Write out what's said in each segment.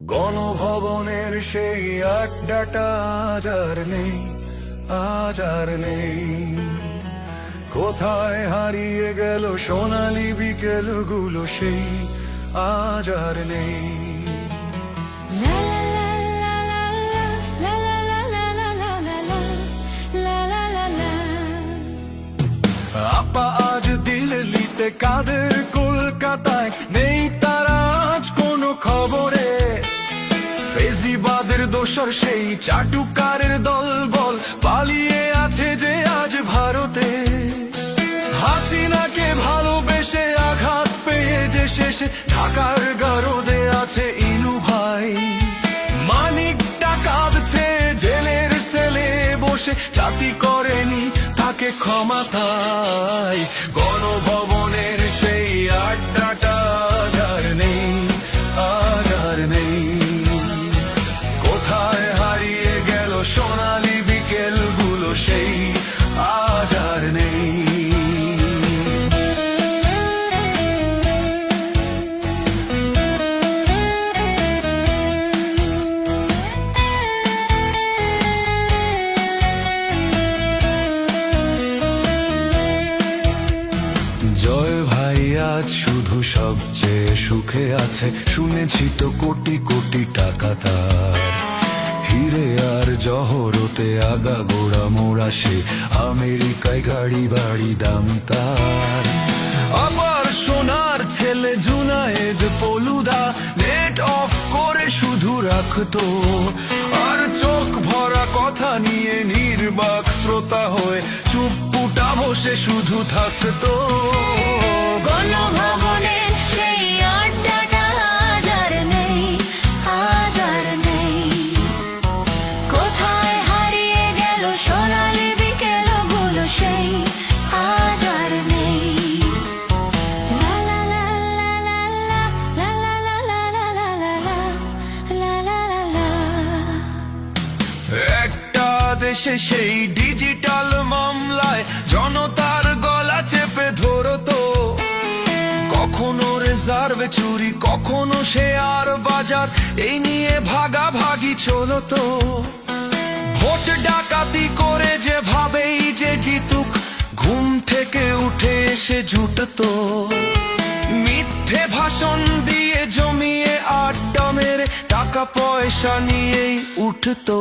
গণভবনের সেই আড্ডাটা আজ আর নেই আজ আর নেই কোথায় হারিয়ে গেল সোনালি বিকেলগুলো সেই আজ আর নেই আপা আজ দিল্লিতে কাদের কলকাতায় নেই তারা আজ কোনো খবরে ফেজিবাদের দোসর, সেই চাটুকারের দল বল। পালিয়ে আছে যে আজ ভারতে। হাসিনাকে ভালোবেসে আঘাত পেয়ে যে শেষে ঢাকার গারদে আছে ইনু ভাই। মানিকটা কাঁদছে জেলের সেলে বসে, জাতি করেনি তাকে ক্ষমা তাই আজ শুধু সবচেয়ে সুখে আছে। শুনেছি তো কোটি কোটি টাকা তার। হিরে আর জহরতে আগা গোড়া মোড়া সে আমেরিকায় গাড়ি বাড়ি দামি তার। আবার সোনার ছেলে জুনায়েদ পলুদা নেট অফ করে শুধু রাখতো। আর চোখ ভরা কথা নিয়ে নির্বাক শ্রোতা হয়ে চুপপুটা বসে শুধু থাকতো। সেই ডিজিটাল মামলায় জনতার রিজার্ভ চুরি কখনো শেয়ার বাজার। এই নিয়ে ভাগাভাগি চলতো। ভোট ডাকাতি করে যে ভাবেই যে জিতুক, ঘুম থেকে উঠে এসে জুটতো। মিথ্যে ভাষণ দিয়ে জমিয়ে আড্ডা মেরে টাকা পয়সা নিয়েই উঠতো।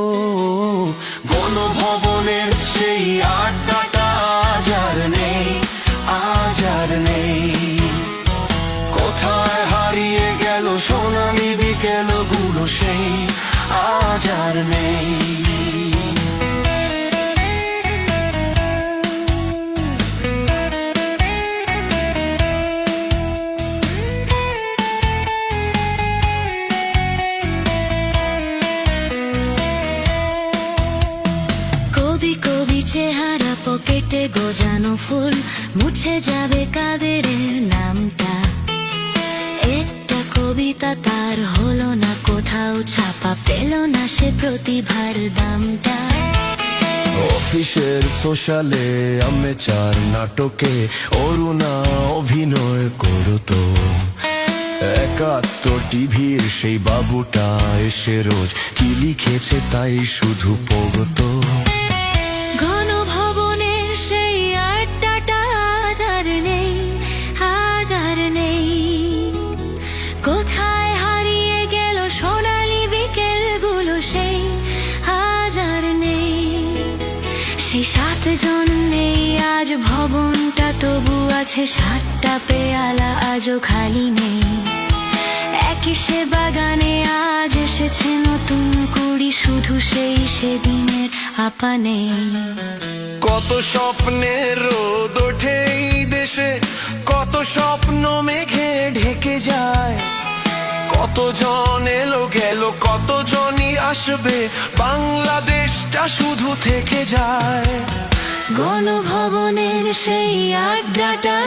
গণভবনের সেই আড্ডাটা আজ আর নেই, আজ আর নেই। আজ আর নেই। কবি কবি চেহারা পকেটে গোজানো ফুল, মুছে যাবে কাদের নামটা? একটা কবিতা তার না কোথাও ছাপা পেল না সে প্রতিভার দামটা। অফিসের সোশ্যালে আমি চার নাটকে অরুণা অভিনয় করতো একাত্তর টিভির সেই বাবুটা এসে রোজ কি লিখেছে তাই শুধু পগতো ঘনভবনের সেই আড্ডাটা আজ আর নেই আজ আর নেই। কোথায় তবু আছে সাতটা পেয়ালা আজও খালি নেই। একই সে বাগানে আজ এসেছে নতুন কুড়ি, শুধু সেই সেদিনের আপা নেই কত স্বপ্নের রোদ ওঠে দেশে, কত স্বপ্ন মেঘে ঢেকে যায়। কতজন এলো গেল কত জনই আসবে, বাংলাদেশটা শুধু থেকে যায়। গণভবনের সেই আড্ডাটা